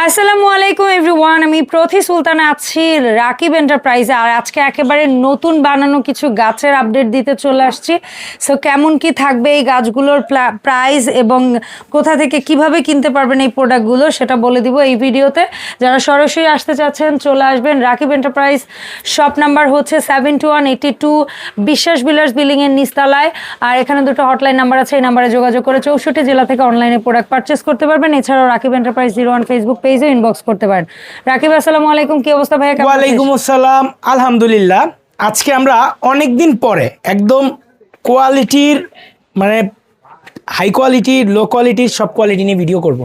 আসসালামু আলাইকুম এভরিওয়ান, আমি প্রথি সুলতানা আছি রাকিব এন্টারপ্রাইজে আর আজকে একেবারে নতুন বানানো কিছু গাছের আপডেট দিতে চলে আসছি। সো কেমন কি থাকবে এই গাছগুলোর প্রাইস এবং কোথা থেকে কীভাবে কিনতে পারবেন এই প্রোডাক্টগুলো সেটা বলে দিব এই ভিডিওতে। যারা সরাসরি আসতে চাচ্ছেন, চলে আসবেন। রাকিব এন্টারপ্রাইজ শপ নাম্বার হচ্ছে seven two one eighty two Biswas builders বিল্ডিংয়ের নিস্তালায় আর এখানে দুটো হটলাইন নাম্বার আছে, এই নাম্বারে যোগাযোগ করে চৌষট্টি জেলা থেকে অনলাইনে প্রোডাক্ট পারচেস করতে পারবেন। এছাড়াও Rakib enterprise zero one Facebook পেজে ইনবক্স করতে পারেন। রাকিব আসসালামু আলাইকুম কি অবস্থা ভাইয়া? ওয়ালাইকুম আসসালাম আলহামদুলিল্লাহ। আজকে আমরা অনেক দিন পরে একদম কোয়ালিটির মানে হাই কোয়ালিটির লো কোয়ালিটির সব কোয়ালিটি নিয়ে ভিডিও করব.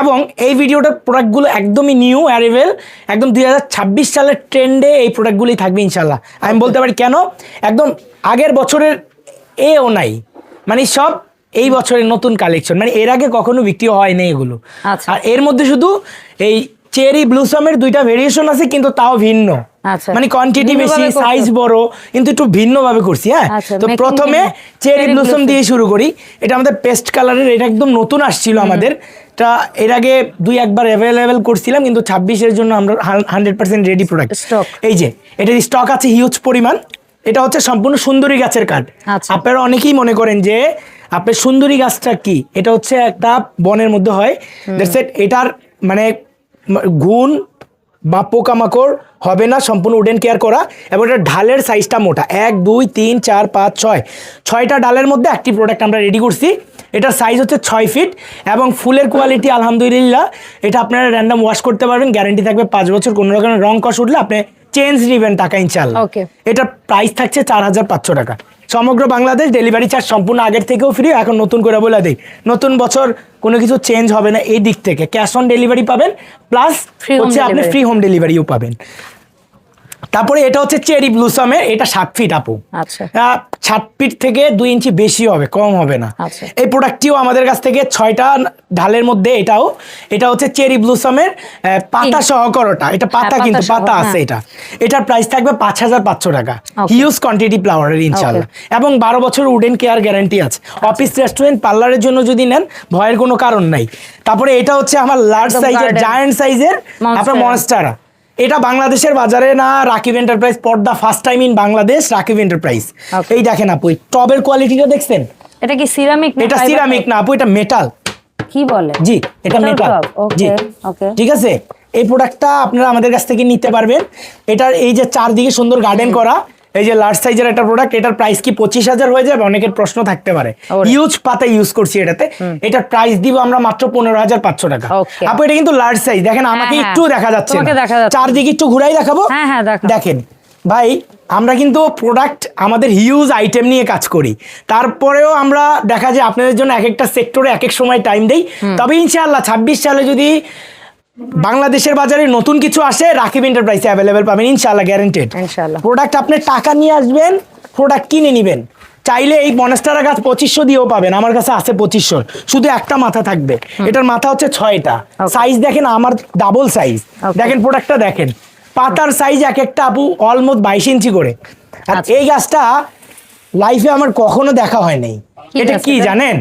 এবং এই ভিডিওটার প্রোডাক্টগুলো একদমই নিউ অ্যারেভেল একদম দুই হাজার ছাব্বিশ সালের ট্রেন্ডে এই প্রোডাক্টগুলোই থাকবে ইনশাল্লাহ আমি বলতে পারি কেন? একদম আগের বছরের এও নাই। মানে সব এই বছরের নতুন কালেকশন মানে এর আগে কখনো বিক্রি হয়নি এগুলো। আচ্ছা। আর এর মধ্যে শুধু এই চেরি ব্লুসামের দুইটা ভেরিয়েশন আছে কিন্তু তাও ভিন্ন। আচ্ছা। মানে কোয়ান্টিটি বেশি সাইজ বড় কিন্তু একটু ভিন্ন ভাবে করছি হ্যাঁ? আচ্ছা, তো প্রথমে চেরি ব্লুসম দিয়ে শুরু করি। এটা আমাদের পেস্ট কালারের এটা একদম নতুন আসছিল আমাদের। এটা এর আগে দুই একবার অ্যাভেলেবেল করছিলাম কিন্তু ছাব্বিশের জন্য আমরা হান্ড্রেড পার্সেন্ট রেডি প্রোডাক্ট। এই যে এটার স্টক আছে হিউজ পরিমাণ। এটা হচ্ছে সম্পূর্ণ সুন্দরী গাছের কাঠ। আপনারা অনেকেই মনে করেন যে আপনার সুন্দরী গাছটা কি? এটা হচ্ছে একটা বনের মধ্যে হয়। এটার মানে গুণ বা পোকামাকড় হবে না সম্পূর্ণ উডেন কেয়ার করা এবং এটা ঢালের সাইজটা মোটা। এক দুই তিন চার পাঁচ ছয়। ছয়টা ডালের মধ্যে একটি প্রোডাক্ট আমরা রেডি করছি। এটার সাইজ হচ্ছে ছয় ফিট এবং ফুলের কোয়ালিটি আলহামদুলিল্লাহ। এটা আপনারা র্যান্ডাম ওয়াশ করতে পারবেন। গ্যারেন্টি থাকবে পাঁচ বছর। কোনো রকমের রং কষ উঠলে আপনি চেঞ্জ নিবেন টাকা ইনশাল্লাহ এটা প্রাইস থাকছে চার হাজার পাঁচশো টাকা। সমগ্র বাংলাদেশ ডেলিভারি চার্জ সম্পূর্ণ আগের থেকেও ফ্রি এখন নতুন করে বলে দিই। নতুন বছর কোনো কিছু চেঞ্জ হবে না এই দিক থেকে। ক্যাশ অন ডেলিভারি পাবেন প্লাস হচ্ছে আপনি ফ্রি হোম ডেলিভারিও পাবেন। তারপরে এটা হচ্ছে চেরি ব্লুসামের এটা সাত ফিট আপু আচ্ছা। সাত ফিট থেকে দুই ইঞ্চি বেশি হবে কম হবে না আচ্ছা। এই প্রোডাক্টটিও আমাদের কাছ থেকে ছয়টা ঢালের মধ্যে এটাও এটা হচ্ছে চেরি ব্লুসামের পাতা। সহকরটা এটা পাতা পাতা কিন্তু পাতা আছে হ্যাঁ। এটা এটার প্রাইস থাকবে পাঁচ হাজার পাঁচশো টাকা হিউজ কোয়ান্টিটি ফ্লাওয়ারের ইনশাল্লাহ এবং বারো বছর উডেন কেয়ার গ্যারান্টি আছে। অফিস রেস্টুরেন্ট পার্লারের জন্য যদি নেন ভয়ের কোনো কারণ নাই তারপরে এটা হচ্ছে আমার লার্জ সাইজের। জায়ান্ট সাইজের আপনার। মনস্টারা এটা বাংলাদেশের বাজারে না Rakib enterprise for the first time in Bangladesh Rakib enterprise এই দেখেন আপু টবের কোয়ালিটিটা দেখছেন? এটা কি সিরামিক এটা সিরামিক না আপু এটা মেটাল কি বলে? জি এটা মেটাল জি। okay. ঠিক আছে? এই প্রোডাক্টটা আপনারা আমাদের কাছ থেকে নিতে পারবেন। এটার এই যে চারদিকে সুন্দর গার্ডেন করা এই যে লার্জ সাইজের একটা প্রোডাক্ট এটার প্রাইস কি পঁচিশ হাজার হয়ে যাবে? অনেকের প্রশ্ন থাকতে পারে। ইউজ পাতা ইউজ করছি এটাতে। এটার প্রাইস দিব আমরা মাত্র পনেরো হাজার পাঁচশো টাকা. আপু এটা কিন্তু লার্জ সাইজ দেখেন আমাকে হ্যাঁ, একটু দেখা যাচ্ছে। চারদিকে একটু ঘুরাই দেখাবো? হ্যাঁ, হ্যাঁ। দেখেন ভাই আমরা কিন্তু প্রোডাক্ট আমাদের হিউজ আইটেম নিয়ে কাজ করি। তারপরেও আমরা দেখা যায় আপনাদের জন্য এক একটা সেক্টরে এক এক সময় টাইম দেই। তবে ইনশাআল্লাহ ছাব্বিশ সালে যদি বাংলাদেশের বাজারে নতুন কিছু আসে রাকিব এন্টারপ্রাইসে অ্যাভেলেবেল পাবেন ইনশাআল্লাহ গ্যারেন্টেড ইনশাআল্লাহ। প্রোডাক্ট আপনি টাকা নিয়ে আসবেন প্রোডাক্ট কিনে নেবেন। চাইলে এই মনেস্টারা গাছ পঁচিশশো দিয়েও পাবেন আমার কাছে আছে পঁচিশশো। শুধু একটা মাথা থাকবে। এটার মাথা হচ্ছে ছয়টা। সাইজ দেখেন আমার ডাবল সাইজ দেখেন প্রোডাক্টটা দেখেন। পাতার সাইজ এক একটা আপু অলমোস্ট বাইশ ইঞ্চি করে। আর আচ্ছা। এই গাছটা লাইফে আমার কখনো দেখা হয় নাই। এটা কি জানেন?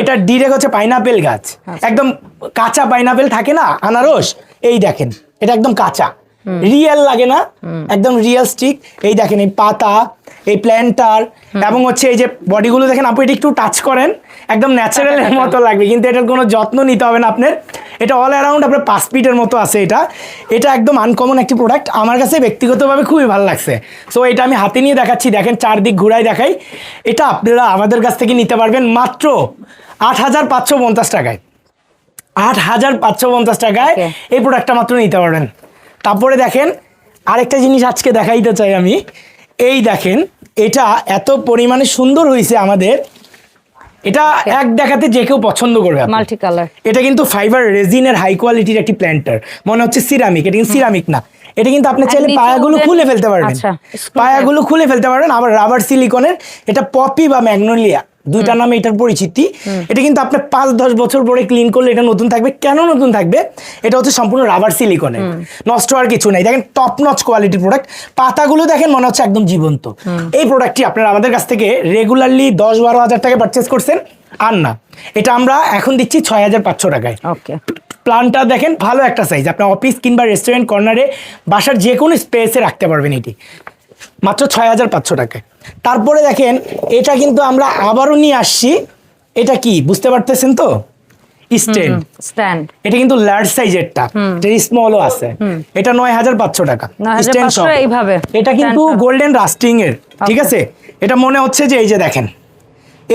এটা ডিরেক্ট হচ্ছে পাইনাপেল গাছ। একদম কাঁচা পাইনাপেল থাকে না? আনারস। এই দেখেন এটা একদম কাঁচা। রিয়েল লাগে না? একদম রিয়েল স্টিক এই দেখেন এই পাতা এই প্ল্যান্টার এবং হচ্ছে এই যে বডিগুলো দেখেন আপনি এটা একটু টাচ করেন। একদম ন্যাচারালের মতো লাগবে কিন্তু এটার কোনো যত্ন নিতে হবে না আপনার। এটা অল অ্যারাউন্ড আপনার পাঁচ ফিটের মতো আছে এটা। এটা একদম আনকমন একটি প্রোডাক্ট আমার কাছে ব্যক্তিগতভাবে খুবই ভালো লাগছে। সো এটা আমি হাতে নিয়ে দেখাচ্ছি দেখেন চারদিক ঘুরাই দেখাই। এটা আপনারা আমাদের কাছ থেকে নিতে পারবেন মাত্র আট হাজার পাঁচশো পঞ্চাশ টাকায়। আট হাজার পাঁচশো পঞ্চাশ টাকায় এই প্রোডাক্টটা মাত্র নিতে পারবেন। তারপরে দেখেন আরেকটা জিনিস আজকে দেখাইতে চাই আমি। এই দেখেন এটা এত পরিমাণে সুন্দর হয়েছে আমাদের। এটা এক দেখাতে যে কেউ পছন্দ করবে। মাল্টি কালার এটা কিন্তু ফাইবার রেজিনের হাই কোয়ালিটির একটি প্ল্যান্টার মনে হচ্ছে সিরামিক এটা কিন্তু সিরামিক না। এটা কিন্তু আপনি চাইলে পায়াগুলো খুলে ফেলতে পারবেন। আচ্ছা, পায়াগুলো খুলে ফেলতে পারবেন আবার রাবার সিলিকনের এটা পপি বা ম্যাগনোলিয়া দুইটা নামে এটার পরিচিতি। এটা কিন্তু আপনি পাঁচ দশ বছর পরে ক্লিন করলে এটা নতুন থাকবে। কেন নতুন থাকবে? এটা হচ্ছে সম্পূর্ণ রাবার সিলিকনের নষ্ট হওয়ার কিছু নাই। দেখেন টপ নচ কোয়ালিটির প্রোডাক্ট পাতাগুলো দেখেন মনে হচ্ছে একদম জীবন্ত। এই প্রোডাক্টটি আপনারা আমাদের কাছ থেকে রেগুলারলি দশ বারো হাজার টাকা পারচেস করছেন। আর না এটা আমরা এখন দিচ্ছি ছয় হাজার পাঁচশো টাকায়। ওকে প্লানটা দেখেন ভালো একটা সাইজ আপনার অফিস কিংবা রেস্টুরেন্ট কর্নারে বাসার যে কোনো স্পেসে রাখতে পারবেন এটি। মাত্র ছয় হাজার পাঁচশো টাকায়। তারপরে দেখেন এটা কিন্তু আমরা আবারও নিয়ে আসছি। এটা কি বুঝতে পারতেছেন তো? স্ট্যান্ড। স্ট্যান্ড। এটা কিন্তু লার্জ সাইজেরটা যেটা স্মলও আছে। এটা নয় হাজার পাঁচশো টাকা। স্ট্যান্ড এইভাবে। এটা কিন্তু গোল্ডেন রাস্টিং এর ঠিক আছে? এটা মনে হচ্ছে যে এই যে দেখেন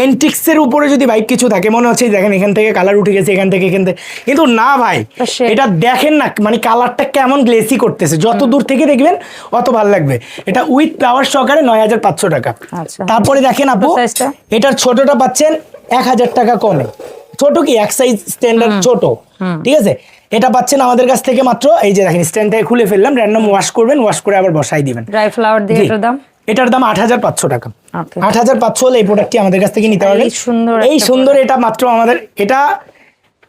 এন্টিক্সের উপরে যদি বাইক কিছু থাকে মনে হচ্ছে দেখেন এখান থেকে কালার উঠে গেছে এখান থেকে এখান থেকে। কিন্তু না ভাই এটা দেখেন না মানে কালারটা কেমন গ্লেসি করতেছে। যত দূর থেকে দেখবেন অত ভালো লাগবে। এটা উইথ পাওয়ার সহকারে নয় হাজার পাঁচশো টাকা। আচ্ছা। তারপরে দেখেন আপু এটার ছোটটা পাচ্ছেন এক হাজার টাকা কমে। ছোট কি? এক সাইজ স্ট্যান্ডার্ড ছোট। ঠিক আছে? এটা পাচ্ছেন আমাদের কাছ থেকে মাত্র এই যে দেখেন স্ট্যান্ডটাকে খুলে ফেললাম র্যান্ডম ওয়াশ করবেন ওয়াশ করে আবার বসাই দিবেন। ড্রাই ফ্লাওয়ার দিয়ে এটার দাম? এটার দাম আট হাজার পাঁচশো টাকা। আট হাজার পাঁচশো হলে এই প্রোডাক্টটি আমাদের কাছ থেকে নিতে পারবেন এই সুন্দর এই সুন্দর এটা মাত্র আমাদের এটা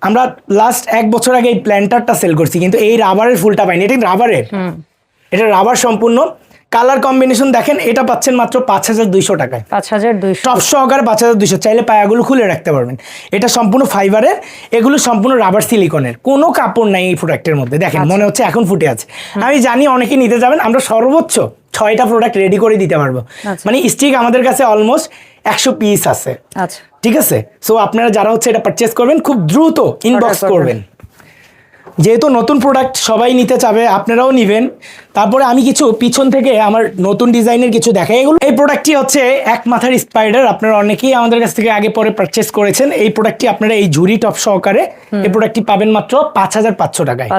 আমরা লাস্ট এক বছর আগে এই প্ল্যান্টারটা সেল করছি কিন্তু এই রাবারের ফুলটা পাইনি। এটা রাবারের এটা রাবার সম্পূর্ণ কালার কম্বিনেশন দেখেন এটা পাচ্ছেন মাত্র পাঁচ হাজার দুইশো টাকায়। পাঁচ হাজার দুইশো। টপ সহকারে পাঁচ হাজার দুশো চাইলে পায়াগুলো খুলে রাখতে পারবেন। এটা সম্পূর্ণ ফাইবারের এগুলো সম্পূর্ণ রাবার সিলিকনের। কোনো কাপড় নাই এই প্রোডাক্টের মধ্যে। দেখেন মনে হচ্ছে এখন ফুটে আছে। আমি জানি অনেকে নিতে যাবেন আমরা সর্বোচ্চ ছয়টা প্রোডাক্ট রেডি করে দিতে পারব। আচ্ছা। মানে স্টিক আমাদের কাছে অলমোস্ট একশো পিস আছে। আচ্ছা। ঠিক আছে? সো আপনারা যারা হচ্ছে এটা পারচেস করবেন খুব দ্রুত ইনবক্স করবেন। যেহেতু নতুন প্রোডাক্ট সবাই নিতে চাবে আপনারাও নিবেন। তারপরে আমি কিছু পিছন থেকে আমার নতুন ডিজাইনের কিছু দেখাই। এগুলো এই প্রোডাক্টটি হচ্ছে এক মাথার স্পাইডার আপনারা অনেকেই আমাদের কাছ থেকে আগে পরে পারচেস করেছেন। এই প্রোডাক্টটি আপনারা এই ঝুরি টপ সহকারে এই প্রোডাক্টটি পাবেন মাত্র পাঁচ হাজার পাঁচশো টাকায়।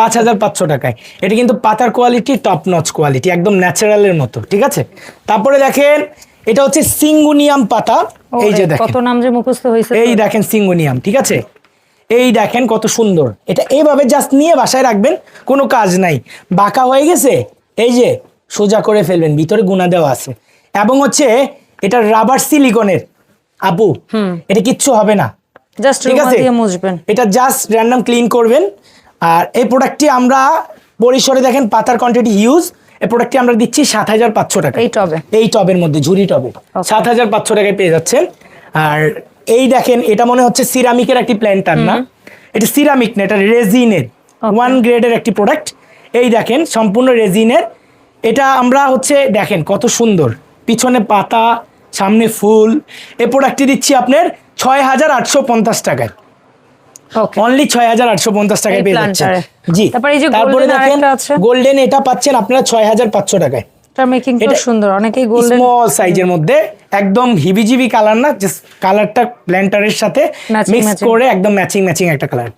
পাঁচ হাজার পাঁচশো। টাকায়। এটা কিন্তু পাতার কোয়ালিটি টপ নচ কোয়ালিটি একদম ন্যাচারালের মতো ঠিক আছে? তারপরে দেখেন এটা হচ্ছে সিঙ্গুনিয়াম পাতা। এই যে দেখেন। কত নাম যে মুখস্থ হয়েছে এই দেখেন সিঙ্গোনিয়াম ঠিক আছে? এই দেখেন কত সুন্দর। এটা এইভাবে জাস্ট নিয়ে বাসায় রাখবেন কোনো কাজ নাই। বাঁকা হয়ে গেছে এই যে সোজা করে ফেলবেন ভিতরে গুণা দেওয়া আছে। এবং হচ্ছে এটা রাবার সিলিকনের আপু এটা কিচ্ছু হবে না। জাস্ট ঠিক আছে? এটা জাস্ট র্যান্ডম ক্লিন করবেন। আর এই প্রোডাক্টটি আমরা পরিসরে দেখেন পাতার কোয়ান্টিটি হিউজ এই প্রোডাক্টটি আমরা দিচ্ছি সাত হাজার পাঁচশো টাকা এই টবে। এই টবের মধ্যে ঝুরি টবে। সাত হাজার পাঁচশো টাকায় পেয়ে যাচ্ছেন। আর এই দেখেন এটা মনে হচ্ছে সিরামিকের একটি প্ল্যান্টার না? এটা সিরামিক না এটা রেজিনের ওয়ান গ্রেডের একটি প্রোডাক্ট এই দেখেন সম্পূর্ণ রেজিনের এটা আমরা হচ্ছে দেখেন কত সুন্দর। পিছনে পাতা সামনে ফুল। এই প্রোডাক্টটি দিচ্ছি আপনার ছয় হাজার আটশো পঞ্চাশ টাকায়। অনলি ছয় হাজার আটশো পঞ্চাশ টাকায় পেয়ে যাচ্ছেন। জি তারপর তারপরে দেখেন গোল্ডেন এটা পাচ্ছেন আপনারা ছয় হাজার পাঁচশো টাকায়। এটা মেকিং তো সুন্দর। অনেকেই গোল্ডেন স্মল সাইজের মধ্যে একদম হিবিজিবি কালার না জাস্ট কালারটা প্ল্যান্টারের সাথে মিক্স করে একদম ম্যাচিং ম্যাচিং একটা কালার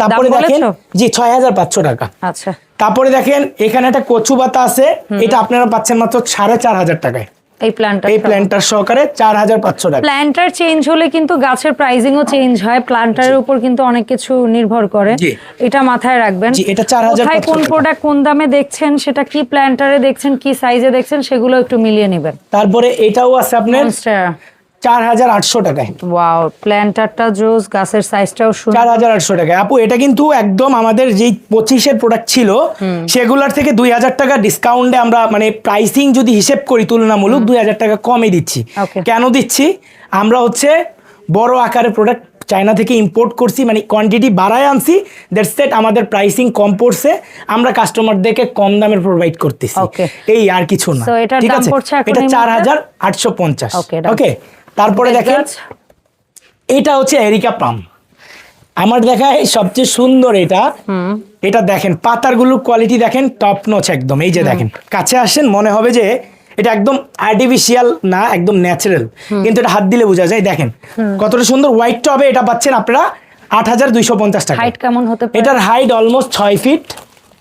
তারপরে দেখেন জি ছয় হাজার পাঁচশো টাকা। আচ্ছা। তারপরে দেখেন এখানে একটা কচু পাতা আছে এটা আপনারা পাচ্ছেন মাত্র সাড়ে চার হাজার টাকায়। এই প্ল্যান্টার এই প্ল্যান্টার সহকারে চার হাজার পাঁচশো টাকা। প্ল্যান্টার চেঞ্জ হলে কিন্তু গাছের প্রাইসিংও চেঞ্জ হয় প্ল্যান্টারের উপর কিন্তু অনেক কিছু নির্ভর করে। এটা মাথায় রাখবেন। জি, এটা 4,500 হাজার কোন প্রোডাক্ট কোন দামে দেখছেন সেটা কি প্ল্যান্টারে দেখছেন কি সাইজে দেখছেন সেগুলো একটু মিলিয়ে নেবেন। তারপরে এটাও আছে আপনার চার হাজার আটশো টাকায়। ওয়াও প্ল্যান্টারটা জোস গাছের সাইজটাও চার হাজার আটশো টাকা আপু এটা কিন্তু একদম আমাদের যেই পঁচিশের প্রোডাক্ট ছিল সেগুলোর থেকে দুই হাজার টাকা ডিসকাউন্টে আমরা মানে প্রাইসিং যদি হিসেব করি তুলনামূলক দুই হাজার টাকা কমে দিচ্ছি। কেন দিচ্ছি? আমরা হচ্ছে বড় আকারের প্রোডাক্ট চায়না থেকে ইম্পোর্ট করছি মানে কোয়ান্টিটি বাড়ায় আনছি দ্যাট সেট আমাদের প্রাইসিং কম পড়ছে আমরা কাস্টমারদেরকে কম দামের প্রোভাইড করতেছি। এই আর কিছু না। ঠিক আছে? এটা চার হাজার আটশো পঞ্চাশ। ওকে তারপরে দেখেন? এটা হচ্ছে এরিকা পাম। আমার দেখা এই সবচেয়ে সুন্দর এটা। এটা দেখেন পাতারগুলোর কোয়ালিটি দেখেন টপ নচ একদম। এই যে দেখেন কাছে আসেন মনে হবে যে এটা একদম আর্টিফিশিয়াল না একদম ন্যাচারাল কিন্তু এটা হাত দিলে বোঝা যায় দেখেন। কতটা সুন্দর হোয়াইট টবে এটা পাচ্ছেন আপনারা আট হাজার দুইশো পঞ্চাশ টাকা। হাইট কেমন হতে পারে? এটার হাইট অলমোস্ট ছয় ফিট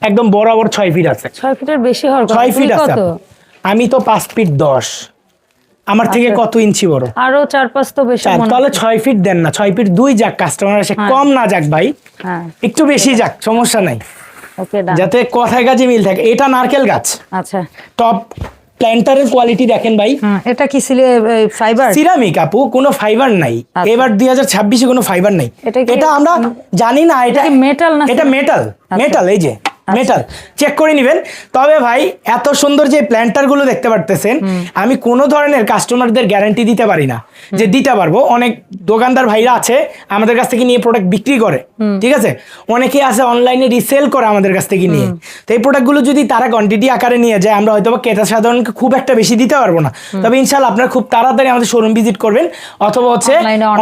একদম বরাবর ছয় ফিট আছে। ছয় ফিটের বেশি হওয়ার কথা। ছয় ফিট আছে আমি তো পাঁচ ফিট দশ। আমার থেকে আচ্ছা। কত ইঞ্চি বড়? আরও চার পাঁচ তো বেশি তাহলে ছয় ফিট দেন না ছয় ফিট দুই যাক কাস্টমার আসে কম না যাক ভাই। হ্যাঁ। একটু বেশি যাক সমস্যা নাই। যাতে কথায় কাজে মিল থাকে। এটা নারকেল গাছ। আচ্ছা। টপ প্ল্যান্টারের কোয়ালিটি দেখেন ভাই। এটা কি ফাইবার সিরামিক আপু কোনো ফাইবার নাই। আচ্ছা। এবার দুই হাজার ছাব্বিশে কোনো ফাইবার নাই। এটা আমরা জানি না এটা metal না এটা মেটাল আচ্ছা। মেটাল এই যে। মেটাল চেক করে নেবেন। তবে ভাই এত সুন্দর যে প্ল্যান্টারগুলো দেখতে পারতেছেন আমি কোনো ধরনের কাস্টমারদের গ্যারান্টি দিতে পারি না যে দিতে পারব। অনেক দোকানদার ভাইরা আছে আমাদের কাছ থেকে নিয়ে প্রোডাক্ট বিক্রি করে ঠিক আছে? অনেকে আছে অনলাইনে রিসেল করে আমাদের কাছ থেকে নিয়ে। তো এই প্রোডাক্টগুলো যদি তারা কোয়ান্টিটি আকারে নিয়ে যায় আমরা হয়তো বা ক্রেতা সাধারণকে খুব একটা বেশি দিতে পারব না। তবে ইনশাল্লাহ আপনারা খুব তাড়াতাড়ি আমাদের শোরুম ভিজিট করবেন অথবা হচ্ছে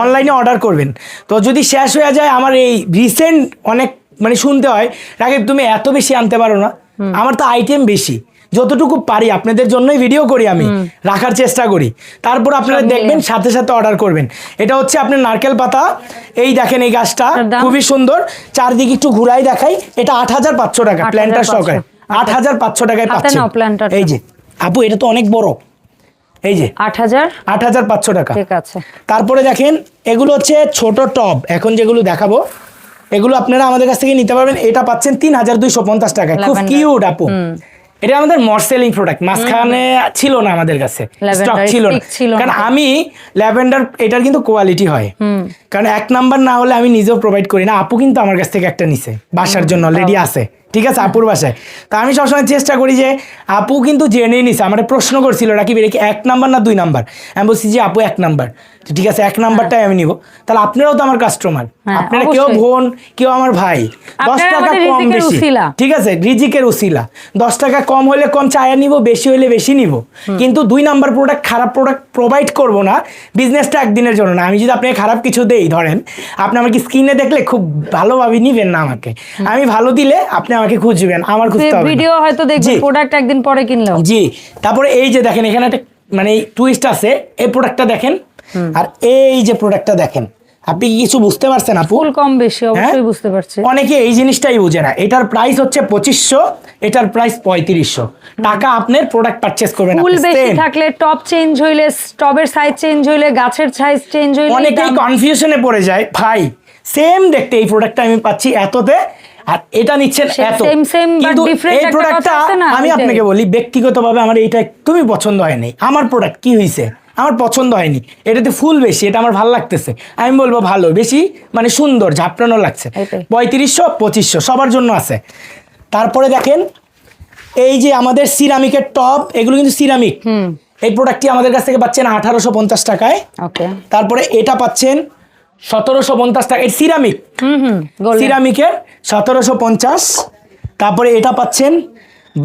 অনলাইনে অর্ডার করবেন। তো যদি শেষ হয়ে যায় আমার এই রিসেন্ট অনেক মানে শুনতে হয় রাকিব তুমি এত বেশি আনতে পারো না। আমার তো আইটেম বেশি। যতটুকু পারি আপনাদের জন্যই ভিডিও করি আমি রাখার চেষ্টা করি। তারপর আপনারা দেখবেন সাথে সাথে অর্ডার করবেন। এটা হচ্ছে আপনার নারকেল পাতা। এই দেখেন এই গাছটা খুবই সুন্দর। চারদিকে একটু ঘুরাই দেখাই এটা আট হাজার পাঁচশো টাকা 8,500 প্ল্যান্টার সহকারে। আট হাজার পাঁচশো টাকায় পাচ্ছেন। এই যে আপু এটা তো অনেক বড়। এই যে আট হাজার? আট হাজার পাঁচশো টাকা। ঠিক আছে। তারপরে দেখেন এগুলো হচ্ছে ছোট টব। এখন যেগুলো দেখাবো এগুলো আপনারা আমাদের কাছ থেকে নিতে পারবেন। এটা পাচ্ছেন তিন হাজার দুইশো পঞ্চাশ টাকায় খুব কিউট আপু। এটা আমাদের মর সেলিং প্রোডাক্ট মাঝখানে ছিল না আমাদের কাছে। স্টক ছিল না। কারণ আমি ল্যাভেন্ডার এটার কিন্তু কোয়ালিটি হয়। কারণ এক নাম্বার না হলে আমি নিজেও প্রোভাইড করি না। আপু কিন্তু আমার কাছ থেকে একটা নিছে। বাসার জন্য অলরেডি আছে। ঠিক আছে আপুর বাসায়। তা আমি সবসময় চেষ্টা করি যে আপু কিন্তু জেনে নিছে আমার প্রশ্ন করছিল রাকিব এটা কি এক নাম্বার না দুই নাম্বার? আমি বলছি যে আপু এক নাম্বার। ঠিক আছে এক নাম্বারটাই আমি নিব। তাহলে আপনারাও তো আমার কাস্টমার হ্যাঁ, আপনারা কেউ বোন কেউ আমার ভাই দশ টাকা কম বেশি। ঠিক আছে রিজিকের উসিলা। দশ টাকা কম হলে কম চায়া নিব বেশি হলে বেশি নিব। কিন্তু দুই নাম্বার প্রোডাক্ট খারাপ প্রোডাক্ট প্রোভাইড করব না বিজনেসটা একদিনের জন্য না। আমি যদি আপনাকে খারাপ কিছু দেই ধরেন আপনি আমাকে স্ক্রিনে দেখলে খুব ভালোভাবে নিবেন না আমাকে। আমি ভালো দিলে আপনি আমাকে খুঁজবেন আমার খুঁজতে হবে ভিডিও হয়তো দেখবেন প্রোডাক্ট একদিন পরে কিনলেও। জি তারপরে এই যে দেখেন এখানে একটা মানে টুইস্ট আছে এই প্রোডাক্টটা দেখেন আর এই যে প্রোডাক্টটা দেখেন আপনি কিছু বুঝতে পারছেন আপু? ফুল কম বেশি অবশ্যই হ্যাঁ? বুঝতে পারছি। অনেকে এই জিনিসটাই বুঝে না এটার প্রাইস হচ্ছে পঁচিশশো এটার প্রাইস পঁয়ত্রিশশো। টাকা আপনার প্রোডাক্ট পারচেস করবেন ফুল বেশি থাকলে টপ চেঞ্জ হইলে টবের সাইজ চেঞ্জ হইলে গাছের সাইজ চেঞ্জ হইলে অনেকেই কনফিউশনে পড়ে যায়। ভাই সেম দেখতে এই প্রোডাক্টটা আমি পাচ্ছি এততে আর এটা নিচ্ছেন এত। কিন্তু এই প্রোডাক্টটা আমি আপনাকে বলি ব্যক্তিগতভাবে আমার এইটা একদমই পছন্দ হয়নি। আমার প্রোডাক্ট কি হয়েছে আমার পছন্দ হয়নি। এটাতে ফুল বেশি এটা আমার ভালো লাগতেছে। আমি বলব ভালো বেশি মানে সুন্দর ঝাপটানো লাগছে। পঁয়ত্রিশশো পঁচিশশো সবার জন্য আছে। তারপরে দেখেন এই যে আমাদের সিরামিকের টপ এগুলো কিন্তু সিরামিক। এই প্রোডাক্টটি আমাদের কাছ থেকে পাচ্ছেন আঠারোশো পঞ্চাশ টাকায়। তারপরে এটা পাচ্ছেন সতেরোশো পঞ্চাশ টাকা। এর সিরামিক সিরামিকের সতেরোশো পঞ্চাশ তারপরে এটা পাচ্ছেন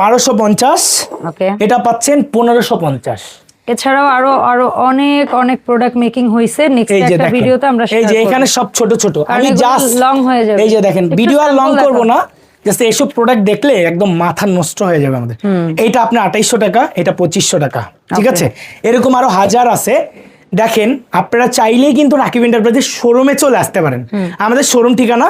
বারোশো পঞ্চাশ এটা পাচ্ছেন পনেরোশো পঞ্চাশ। এছাড়াও আরও আরও অনেক অনেক প্রোডাক্ট মেকিং হইছে। নেক্সট এই যে একটা ভিডিওতে আমরা এই যে এখানে সব ছোট ছোট। আমি জাস্ট long হয়ে যাবে। এই যে দেখেন ভিডিও আর লং করব না। জাস্ট এইসব প্রোডাক্ট দেখলে একদম মাথা নষ্ট হয়ে যাবে আমাদের। এইটা আপনার আঠাইশশো টাকা এটা পঁচিশশো টাকা। ঠিক আছে? এরকম আরও হাজার আছে। দেখেন আপনারা চাইলেই কিন্তু রাকিব এন্টারপ্রাইজের শোরুমে চলে আসতে পারেন। আমাদের শোরুম ঠিকানা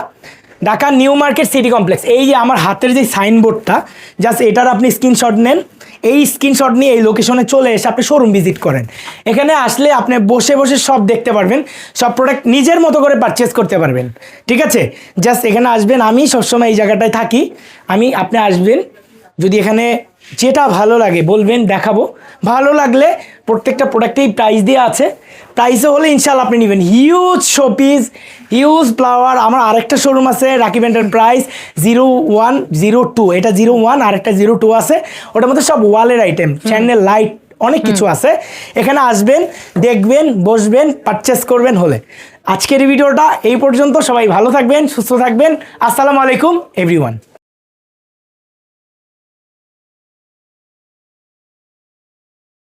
Dhaka new market city complex. এই যে আমার হাতের যে সাইনবোর্ডটা জাস্ট এটার আপনি স্ক্রিনশট নেন। এই স্ক্রিনশট নিয়ে এই লোকেশনে চলে এসে আপনি শোরুম ভিজিট করেন। এখানে আসলে আপনি বসে বসে সব দেখতে পারবেন সব প্রোডাক্ট নিজের মতো করে পারচেস করতে পারবেন। ঠিক আছে? জাস্ট এখানে আসবেন আমি সবসময় এই জায়গাটায় থাকি। আমি আপনি আসবেন যদি এখানে যেটা ভালো লাগে বলবেন দেখাবো। ভালো লাগলে প্রত্যেকটা প্রোডাক্টেই প্রাইস দেওয়া আছে। প্রাইসে হলে ইনশাল্লাহ আপনি নেবেন। হিউজ শোপিস হিউজ ফ্লাওয়ার আমার আরেকটা শোরুম আছে Rakib enterprise zero one zero two এটা জিরো ওয়ান আরেকটা জিরো টু আছে। ওটার মধ্যে সব ওয়ালের আইটেম চ্যানেল লাইট অনেক কিছু আছে। এখানে আসবেন দেখবেন বসবেন পারচেস করবেন হলে। আজকের ভিডিওটা এই পর্যন্ত। সবাই ভালো থাকবেন সুস্থ থাকবেন। আসসালামু আলাইকুম এভরিওয়ান